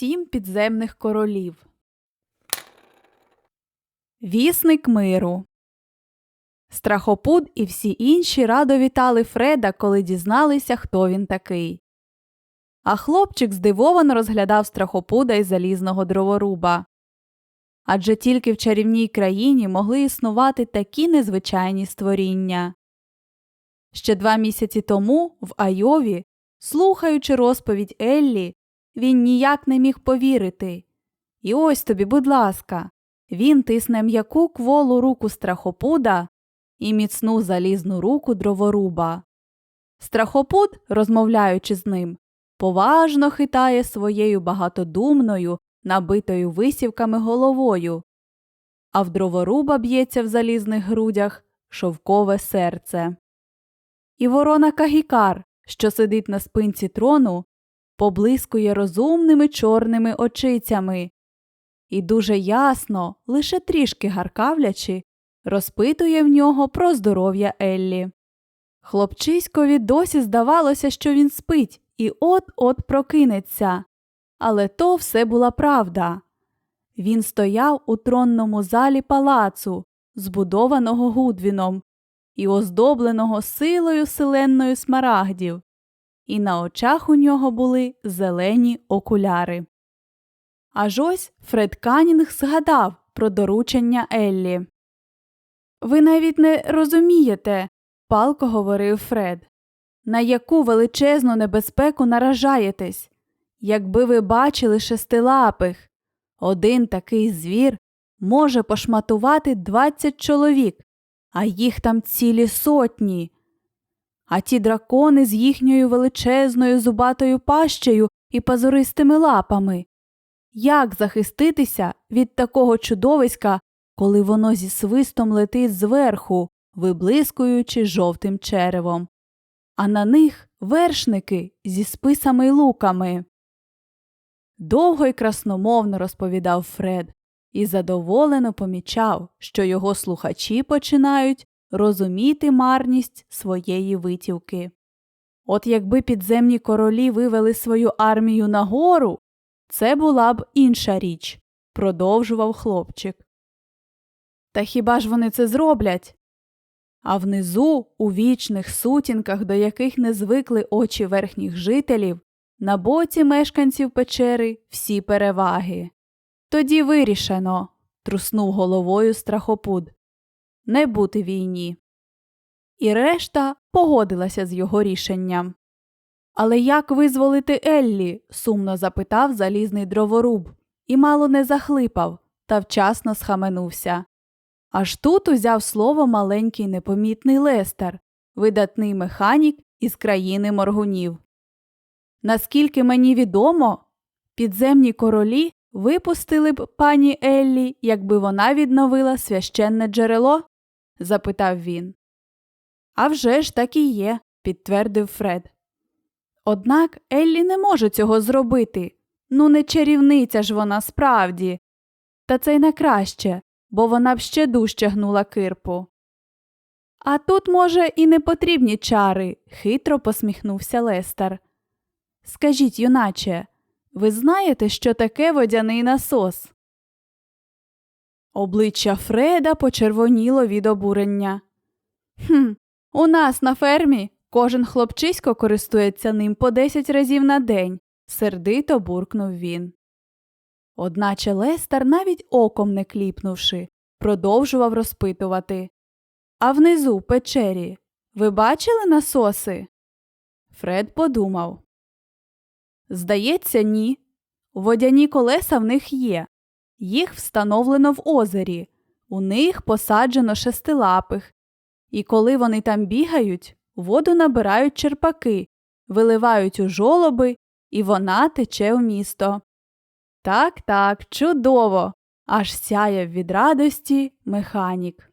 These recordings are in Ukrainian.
сім підземних королів. Вісник миру. Страхопуд і всі інші радо вітали Фреда, коли дізналися, хто він такий. А хлопчик здивовано розглядав страхопуда і залізного дроворуба. Адже тільки в чарівній країні могли існувати такі незвичайні створіння. Ще два місяці тому в Айові, слухаючи розповідь Еллі, він ніяк не міг повірити. І ось тобі, будь ласка, він тисне м'яку кволу руку страхопуда і міцну залізну руку дроворуба. Страхопуд, розмовляючи з ним, поважно хитає своєю багатодумною, набитою висівками головою, а в дроворуба б'ється в залізних грудях шовкове серце. І ворона Кагікар, що сидить на спинці трону, поблискує розумними чорними очицями і дуже ясно, лише трішки гаркавлячи, розпитує в нього про здоров'я Еллі. Хлопчиськові досі здавалося, що він спить і от-от прокинеться. Але то все була правда. Він стояв у тронному залі палацу, збудованого Гудвіном, і оздобленого силою селенною смарагдів, і на очах у нього були зелені окуляри. Аж ось Фред Канінг згадав про доручення Еллі. Ви навіть не розумієте, палко говорив Фред, на яку величезну небезпеку наражаєтесь. Якби ви бачили шестилапих, один такий звір може пошматувати двадцять чоловік, а їх там цілі сотні. А ті дракони з їхньою величезною зубатою пащею і пазуристими лапами. Як захиститися від такого чудовиська, коли воно зі свистом летить зверху, виблискуючи жовтим черевом, а на них вершники зі списами й луками. Довго й красномовно розповідав Фред і задоволено помічав, що його слухачі починають розуміти марність своєї витівки. От якби підземні королі вивели свою армію нагору, це була б інша річ, продовжував хлопчик. Та хіба ж вони це зроблять? А внизу, у вічних сутінках, до яких не звикли очі верхніх жителів, на боці мешканців печери всі переваги. Тоді вирішено, труснув головою страхопуд. Не бути війні. І решта погодилася з його рішенням. Але як визволити Еллі? сумно запитав залізний дроворуб, і мало не захлипав, та вчасно схаменувся. Аж тут узяв слово маленький непомітний Лестер, видатний механік із країни моргунів. Наскільки мені відомо, підземні королі випустили б пані Еллі, якби вона відновила священне джерело? Запитав він. «А вже ж так і є, підтвердив Фред. Однак Еллі не може цього зробити. Ну, не чарівниця ж вона справді. Та це й не краще, бо вона б ще дужче гнула кирпу. А тут, може, і не потрібні чари, хитро посміхнувся Лестер. Скажіть, юначе, ви знаєте, що таке водяний насос? Обличчя Фреда почервоніло від обурення. «Хм, у нас на фермі кожен хлопчисько користується ним по десять разів на день, сердито буркнув він. Одначе Лестер, навіть оком не кліпнувши, продовжував розпитувати. А внизу, печері, ви бачили насоси? Фред подумав. Здається, ні. Водяні колеса в них є. Їх встановлено в озері, у них посаджено шестилапих, і коли вони там бігають, воду набирають черпаки, виливають у жолоби, і вона тече в місто. Так, так, чудово! аж сяяв від радості механік.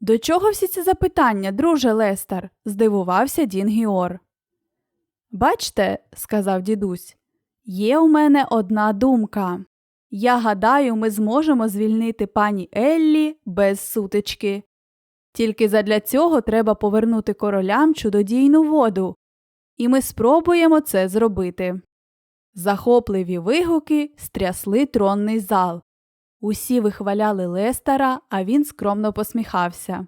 До чого всі ці запитання, друже Лестер? здивувався Дін Гіор. Бачте, сказав дідусь, є у мене одна думка. Я гадаю, ми зможемо звільнити пані Еллі без сутички. Тільки задля цього треба повернути королям чудодійну воду, і ми спробуємо це зробити. Захопливі вигуки стрясли тронний зал. Усі вихваляли Лестера, а він скромно посміхався.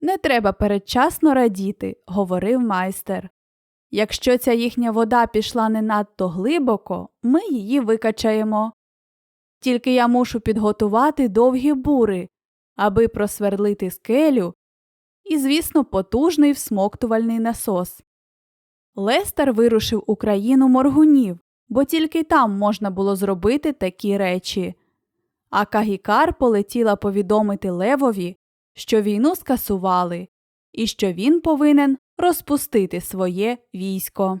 Не треба передчасно радіти, говорив майстер. Якщо ця їхня вода пішла не надто глибоко, ми її викачаємо. Тільки я мушу підготувати довгі бури, аби просверлити скелю і, звісно, потужний всмоктувальний насос. Лестер вирушив у країну моргунів, бо тільки там можна було зробити такі речі. А Кагікар полетіла повідомити Левові, що війну скасували і що він повинен розпустити своє військо.